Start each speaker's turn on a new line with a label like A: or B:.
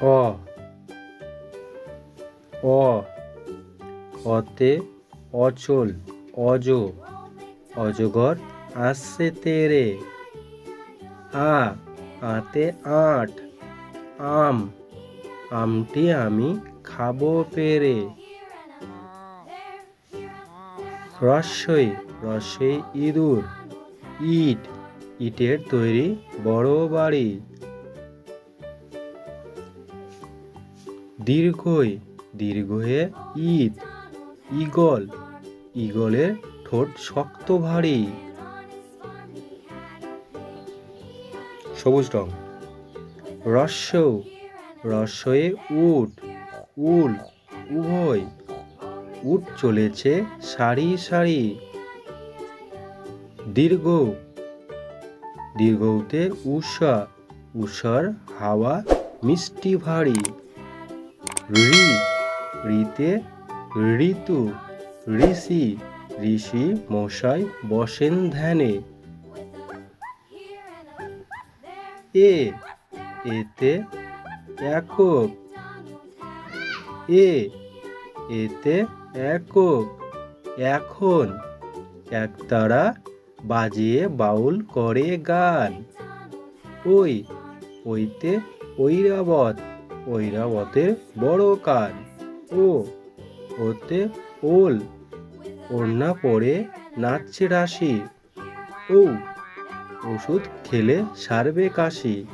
A: অ। অ। অতে অচল, অজ, অজগর আসছে তেরে। আ, আতে আট, আম, আমটি আমি খাব পেরে। রস্যই রস্যই ইঁদুর, ইট, ইটের তৈরি বড় বাড়ি। দীর্ঘই দীর্ঘয়ে ঈদ, ঈগল, ঈগলের ঠোঁট শক্ত ভারী। সবুজ রং। রস্য রস্যয়ে উট, উল, উভয়। উট চলেছে সারি সারি। দীর্ঘ, দীর্ঘতে উষা, উষার হাওয়া মিষ্টি ভারী। ঋ ঋতে ঋতু, ঋষি ঋষি মশাই বসেন ধ্যানে। এ, এতে একক। এ, এতে একক। এখন একতারা বাজিয়ে বাউল করে গান। ওই, ওইতে ঐরাবত। ঐরাবতের বড় কাজ ও ওতে ওল। ওড়না পরে নাচছে রাশি। ও ওষুধ খেলে সারবে কাশি।